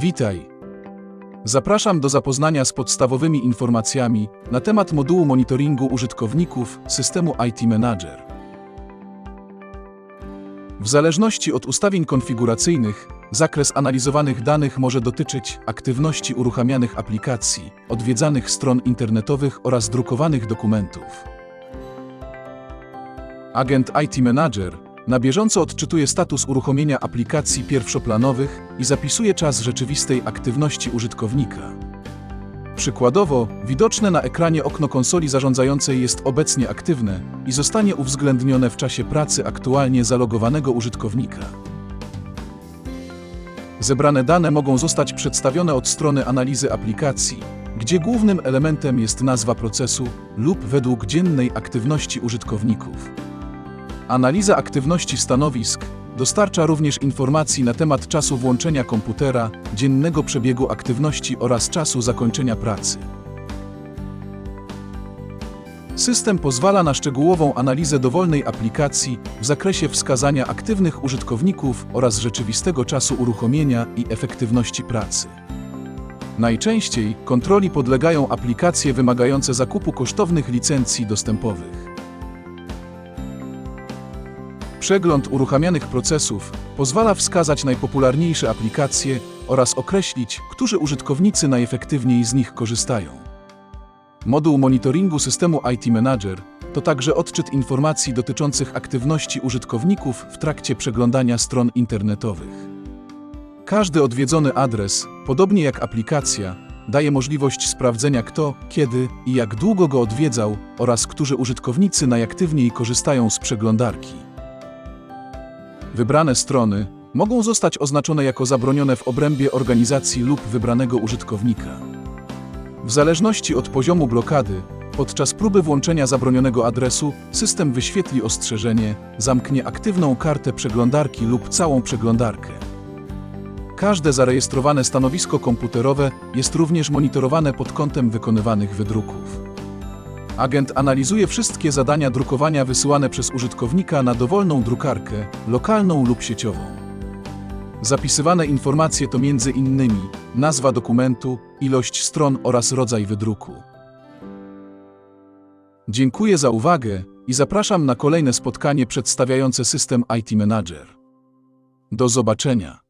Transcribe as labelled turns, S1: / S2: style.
S1: Witaj. Zapraszam do zapoznania z podstawowymi informacjami na temat modułu monitoringu użytkowników systemu IT Manager. W zależności od ustawień konfiguracyjnych, zakres analizowanych danych może dotyczyć aktywności uruchamianych aplikacji, odwiedzanych stron internetowych oraz drukowanych dokumentów. Agent IT Manager na bieżąco odczytuje status uruchomienia aplikacji pierwszoplanowych i zapisuje czas rzeczywistej aktywności użytkownika. Przykładowo, widoczne na ekranie okno konsoli zarządzającej jest obecnie aktywne i zostanie uwzględnione w czasie pracy aktualnie zalogowanego użytkownika. Zebrane dane mogą zostać przedstawione od strony analizy aplikacji, gdzie głównym elementem jest nazwa procesu lub według dziennej aktywności użytkowników. Analiza aktywności stanowisk dostarcza również informacji na temat czasu włączenia komputera, dziennego przebiegu aktywności oraz czasu zakończenia pracy. System pozwala na szczegółową analizę dowolnej aplikacji w zakresie wskazania aktywnych użytkowników oraz rzeczywistego czasu uruchomienia i efektywności pracy. Najczęściej kontroli podlegają aplikacje wymagające zakupu kosztownych licencji dostępowych. Przegląd uruchamianych procesów pozwala wskazać najpopularniejsze aplikacje oraz określić, którzy użytkownicy najefektywniej z nich korzystają. Moduł monitoringu systemu IT Manager to także odczyt informacji dotyczących aktywności użytkowników w trakcie przeglądania stron internetowych. Każdy odwiedzony adres, podobnie jak aplikacja, daje możliwość sprawdzenia kto, kiedy i jak długo go odwiedzał oraz którzy użytkownicy najaktywniej korzystają z przeglądarki. Wybrane strony mogą zostać oznaczone jako zabronione w obrębie organizacji lub wybranego użytkownika. W zależności od poziomu blokady, podczas próby włączenia zabronionego adresu, system wyświetli ostrzeżenie, zamknie aktywną kartę przeglądarki lub całą przeglądarkę. Każde zarejestrowane stanowisko komputerowe jest również monitorowane pod kątem wykonywanych wydruków. Agent analizuje wszystkie zadania drukowania wysyłane przez użytkownika na dowolną drukarkę, lokalną lub sieciową. Zapisywane informacje to m.in. nazwa dokumentu, ilość stron oraz rodzaj wydruku. Dziękuję za uwagę i zapraszam na kolejne spotkanie przedstawiające system IT Manager. Do zobaczenia.